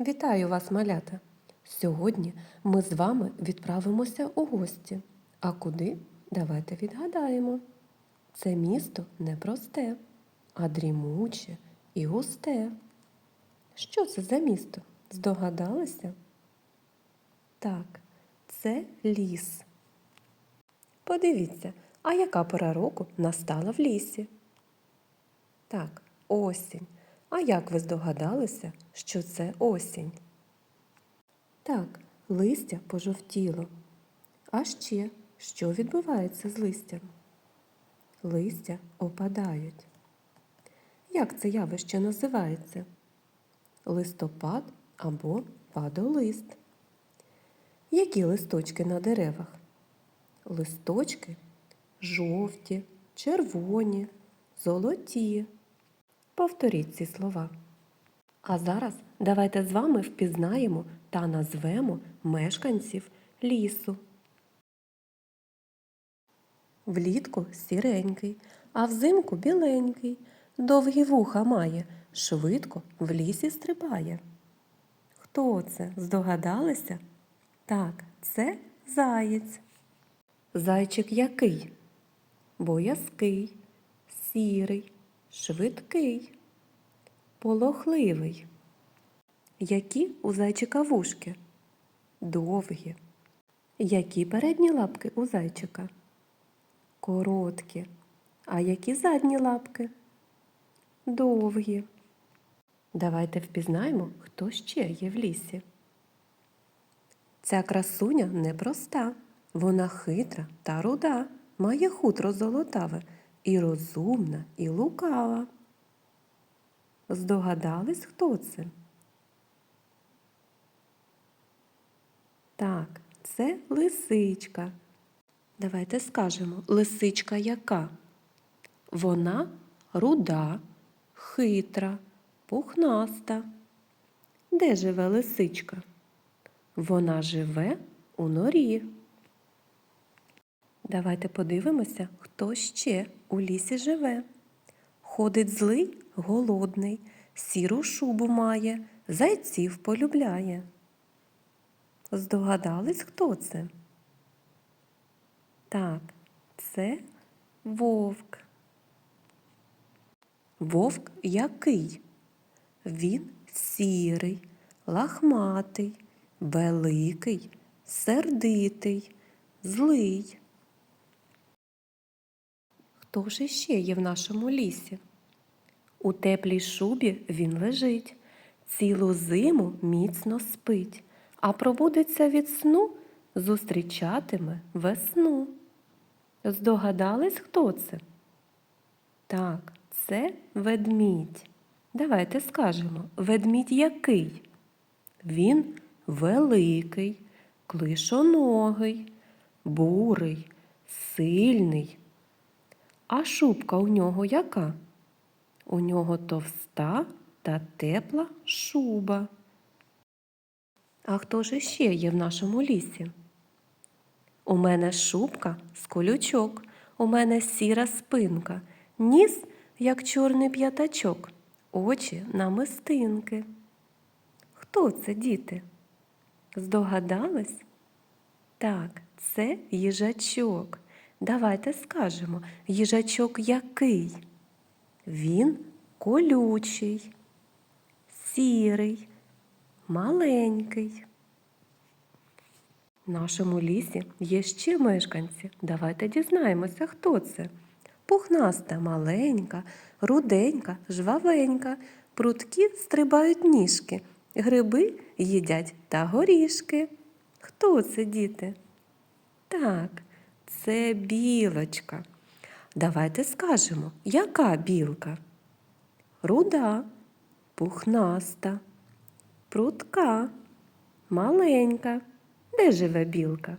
Вітаю вас, малята! Сьогодні ми з вами відправимося у гості. А куди? Давайте відгадаємо. Це місто не просте, а дрімуче і густе. Що це за місто? Здогадалися? Так, це ліс. Подивіться, а яка пора року настала в лісі? Так, осінь. А як ви здогадалися, що це осінь? Так, листя пожовтіло. А ще що відбувається з листям? Листя опадають. Як це явище називається? Листопад або падолист. Які листочки на деревах? Листочки жовті, червоні, золоті. Повторіть ці слова. А зараз давайте з вами впізнаємо та назвемо мешканців лісу. Влітку сіренький, а взимку біленький. Довгі вуха має, швидко в лісі стрибає. Хто це? Здогадалися? Так, це заєць. Зайчик який? Боязкий, сірий, швидкий, полохливий. Які у зайчика вушки? Довгі. Які передні лапки у зайчика? Короткі. А які задні лапки? Довгі. Давайте впізнаємо, хто ще є в лісі. Ця красуня непроста. Вона хитра та руда, має хутро золотаве, і розумна, і лукава. Здогадались, хто це? Так, це лисичка. Давайте скажемо, лисичка яка? Вона руда, хитра, пухнаста. Де живе лисичка? Вона живе у норі. Давайте подивимося, хто ще у лісі живе. Ходить злий, голодний, сіру шубу має, зайців полюбляє. Здогадались, хто це? Так, це вовк. Вовк який? Він сірий, лахматий, великий, сердитий, злий. Хто ж іще є в нашому лісі? У теплій шубі він лежить, цілу зиму міцно спить, а пробудеться від сну, зустрічатиме весну. Здогадались, хто це? Так, це ведмідь. Давайте скажемо, ведмідь який? Він великий, клишоногий, бурий, сильний. А шубка у нього яка? У нього товста та тепла шуба. А хто ж іще є в нашому лісі? У мене шубка з колючок, у мене сіра спинка, ніс, як чорний п'ятачок, очі намистинки. Хто це, діти? Здогадались? Так, це їжачок. Давайте скажемо, їжачок який? Він колючий, сірий, маленький. В нашому лісі є ще мешканці. Давайте дізнаємося, хто це. Пухнаста, маленька, руденька, жвавенька, прутки стрибають ніжки, гриби їдять та горішки. Хто це, діти? Так, це білочка. Давайте скажемо, яка білка? Руда, пухнаста, прутка, маленька. Де живе білка?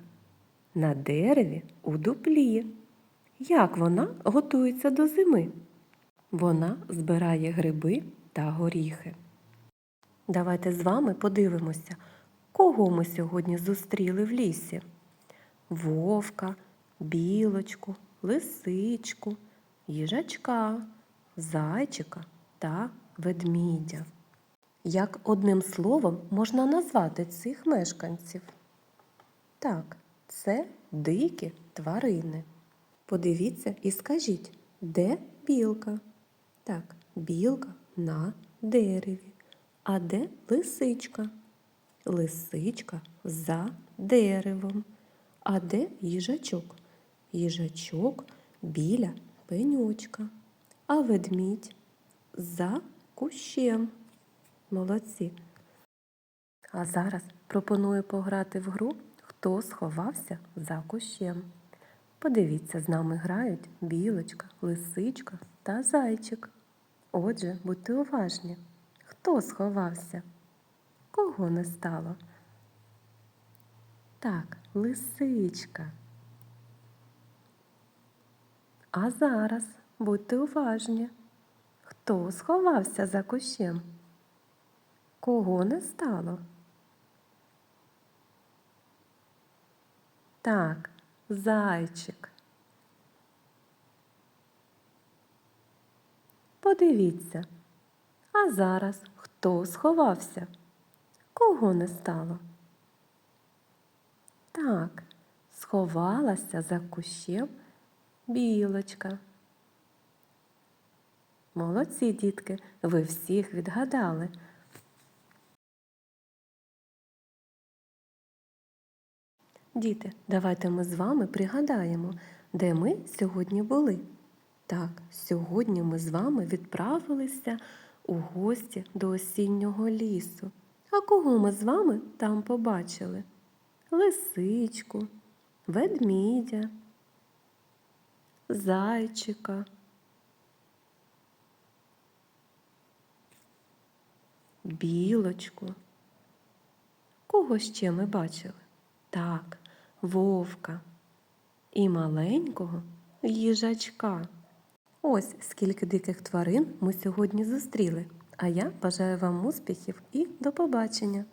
На дереві у дуплі. Як вона готується до зими? Вона збирає гриби та горіхи. Давайте з вами подивимося, кого ми сьогодні зустріли в лісі. Вовка, білочку, лисичку, їжачка, зайчика та ведмідя. як одним словом можна назвати цих мешканців? Так, це дикі тварини. Подивіться і скажіть, де білка? Так, білка на дереві. А де лисичка? Лисичка за деревом. А де їжачок? Їжачок біля пенючка. А ведмідь за кущем. Молодці. А зараз пропоную пограти в гру Хто сховався за кущем. Подивіться, з нами грають білочка, лисичка та зайчик. Отже, будьте уважні. Хто сховався? Кого не стало? Так, лисичка. А зараз будьте уважні. Хто сховався за кущем? Кого не стало? Так, зайчик. Подивіться. А зараз хто сховався? Кого не стало? Так, сховалася за кущем білочка. Молодці, дітки, ви всіх відгадали. Діти, давайте ми з вами пригадаємо, де ми сьогодні були. Так, сьогодні ми з вами відправилися у гості до осіннього лісу. А кого ми з вами там побачили? Лисичку, ведмідя, зайчика. Білочку. Кого ще ми бачили? Так, вовка і маленького їжачка. Ось скільки диких тварин ми сьогодні зустріли. А я бажаю вам успіхів і до побачення!